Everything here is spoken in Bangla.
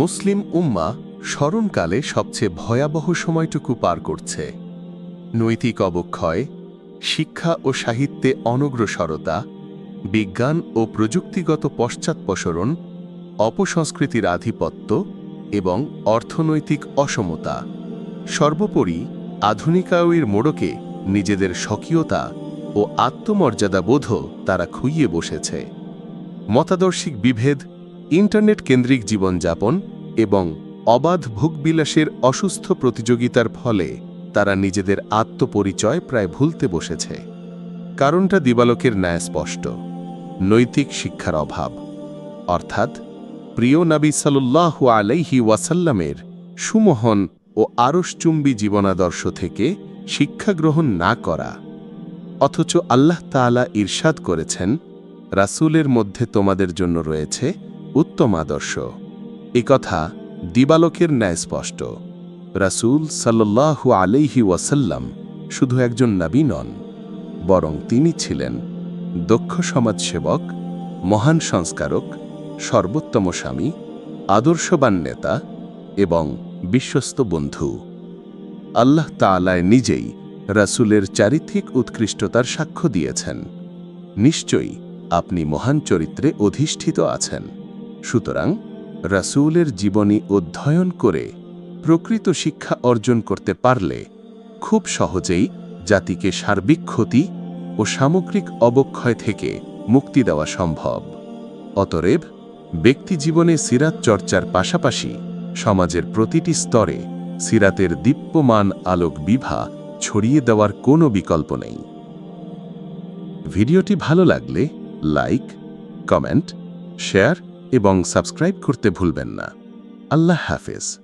মুসলিম উম্মা স্মরণকালে সবচেয়ে ভয়াবহ সময়টুকু পার করছে। নৈতিক অবক্ষয়, শিক্ষা ও সাহিত্যে অনগ্রসরতা, বিজ্ঞান ও প্রযুক্তিগত পশ্চাৎপসরণ, অপসংস্কৃতির আধিপত্য এবং অর্থনৈতিক অসমতা সর্বোপরি আধুনিকায়ীর মোড়কে নিজেদের স্বকীয়তা ও আত্মমর্যাদা বোধ তারা খুইয়ে বসেছে। মতাদর্শিক বিভেদ ইন্টারনেট কেন্দ্রিক জীবনযাপন এবং অবাধ ভোগবিলাসের অসুস্থ প্রতিযোগিতার ফলে তারা নিজেদের আত্মপরিচয় প্রায় ভুলতে বসেছে। কারণটা দিবালকের ন্যায় স্পষ্ট। নৈতিক শিক্ষার অভাব। অর্থাৎ প্রিয় নবী সাল্লাল্লাহু আলাইহি ওয়াসাল্লামের সুমোহন ও আরসচুম্বী জীবনাদর্শ থেকে শিক্ষা গ্রহণ না করা। অথচ আল্লাহ তাআলা ইরশাদ করেছেন, রাসূলের মধ্যে তোমাদের জন্য রয়েছে উত্তম আদর্শ। এ কথা দিবালকের ন্যায় স্পষ্ট। রাসূল সাল্লাল্লাহু আলাইহি ওয়াসাল্লাম শুধু একজন নবী নন, বরং তিনি ছিলেন দক্ষ সমাজসেবক, মহান সংস্কারক, সর্বোত্তম স্বামী, আদর্শবান নেতা এবং বিশ্বস্ত বন্ধু। আল্লাহ তাআলায় নিজেই রাসূলের চারিত্রিক উৎকৃষ্টতার সাক্ষ্য দিয়েছেন। নিশ্চয়ই আপনি মহান চরিত্রে অধিষ্ঠিত আছেন। সুতরাং রাসূলের জীবনী অধ্যয়ন করে প্রকৃত শিক্ষা অর্জন করতে পারলে খুব সহজেই জাতিকে সার্বিক ক্ষতি ও সামগ্রিক অবক্ষয় থেকে মুক্তি দেওয়া সম্ভব। অতএব ব্যক্তিজীবনে সিরাত চর্চার পাশাপাশি সমাজের প্রতিটি স্তরে সিরাতের দীপ্যমান আলোক বিভা ছড়িয়ে দেওয়ার কোনো বিকল্প নেই। ভিডিওটি ভালো লাগলে লাইক, কমেন্ট, শেয়ার এবং সাবস্ক্রাইব করতে ভুলবেন না। আল্লাহ হাফেজ।